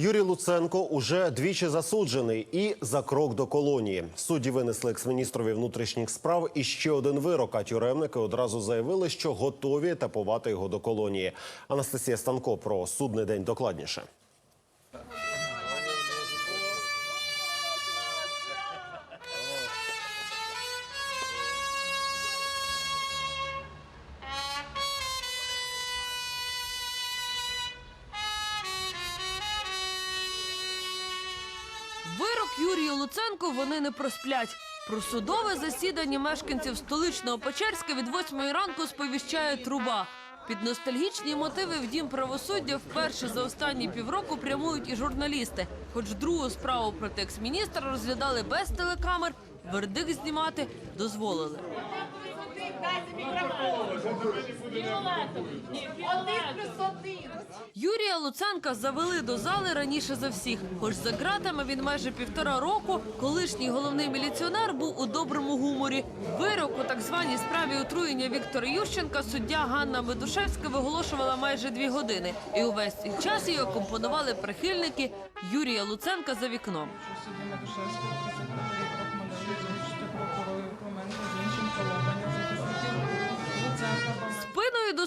Юрій Луценко уже двічі засуджений і за крок до колонії. Судді винесли екс-міністрові внутрішніх справ і ще один вирок. А тюремники одразу заявили, що готові етапувати його до колонії. Анастасія Станко про судний день докладніше. Вирок Юрію Луценку вони не просплять. Про судове засідання мешканців столичного Печерська від 8 ранку сповіщає труба. Під ностальгічні мотиви в дім правосуддя вперше за останні півроку прямують і журналісти. Хоч другу справу проти екс-міністра розглядали без телекамер, вердикт знімати дозволили. Юрія Луценка завели до зали раніше за всіх. Хоч за ґратами він майже півтора року, колишній головний міліціонер був у доброму гуморі. Вирок у так званій справі отруєння Віктора Ющенка суддя Ганна Медушевська виголошувала майже дві години. І увесь цей час її акомпонували прихильники Юрія Луценка за вікном.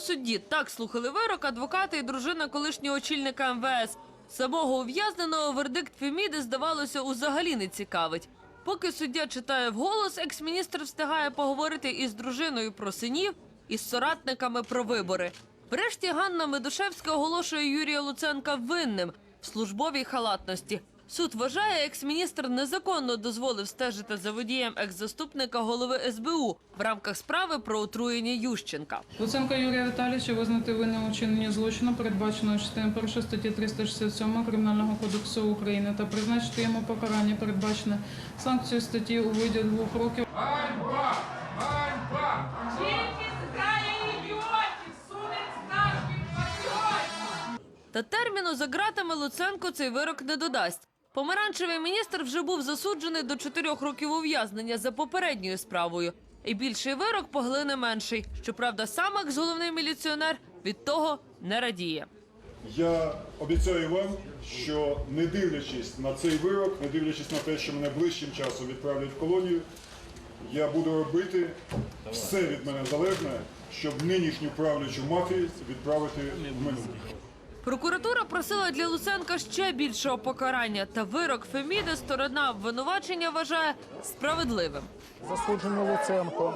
Судді так слухали вирок адвокати і дружина колишнього очільника МВС. Самого ув'язненого вердикт Феміди, здавалося, узагалі не цікавить. Поки суддя читає вголос, екс-міністр встигає поговорити із дружиною про синів, із соратниками про вибори. Врешті Ганна Медушевська оголошує Юрія Луценка винним в службовій халатності. Суд вважає, екс-міністр незаконно дозволив стежити за водієм екс-заступника голови СБУ в рамках справи про отруєння Ющенка. Луценка Юрія Віталійовича визнати винним у чиненні злочину, передбаченого частиною 1 статті 367 Кримінального кодексу України та призначити йому покарання, передбачене санкцією статті у виді двох років наших патріотів! Та терміну за ґратами Луценко цей вирок не додасть. Помаранчевий міністр вже був засуджений до чотирьох років ув'язнення за попередньою справою. І більший вирок поглине менший. Щоправда, сам екс-головний міліціонер від того не радіє. Я обіцяю вам, що не дивлячись на цей вирок, не дивлячись на те, що мене ближчим часом відправлять в колонію, я буду робити все від мене залежне, щоб нинішню правлячу мафію відправити в минуле. Прокуратура просила для Луценка ще більшого покарання. Та вирок Феміди сторона обвинувачення вважає справедливим. Засуджений Луценко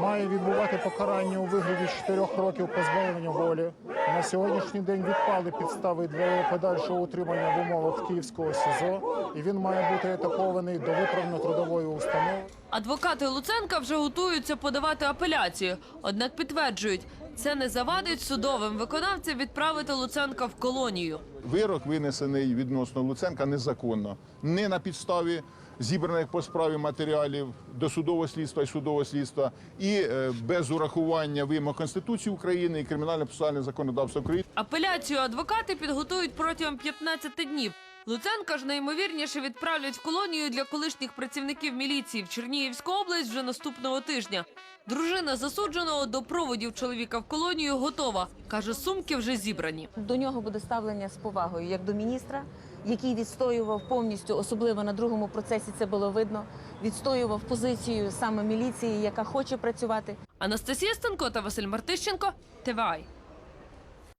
має відбувати покарання у вигляді 4 років позбавлення волі. На сьогоднішній день відпали підстави для його подальшого утримання в умовах Київського СІЗО, і він має бути етапований до виправно-трудової установи. Адвокати Луценка вже готуються подавати апеляцію. Однак підтверджують, це не завадить судовим виконавцям відправити Луценка в колонію. Вирок винесений відносно Луценка незаконно, не на підставі зібраних по справі матеріалів досудового слідства і судового слідства, і е, без урахування вимог Конституції України і кримінально-процесуального законодавства України. Апеляцію адвокати підготують протягом 15 днів. Луценка ж найімовірніше відправлять в колонію для колишніх працівників міліції в Чернігівську область вже наступного тижня. Дружина засудженого до проводів чоловіка в колонію готова. Каже, сумки вже зібрані. До нього буде ставлення з повагою як до міністра, який відстоював повністю, особливо на другому процесі це було видно. Відстоював позицію саме міліції, яка хоче працювати. Анастасія Станко та Василь Мартищенко. ТВАЙ.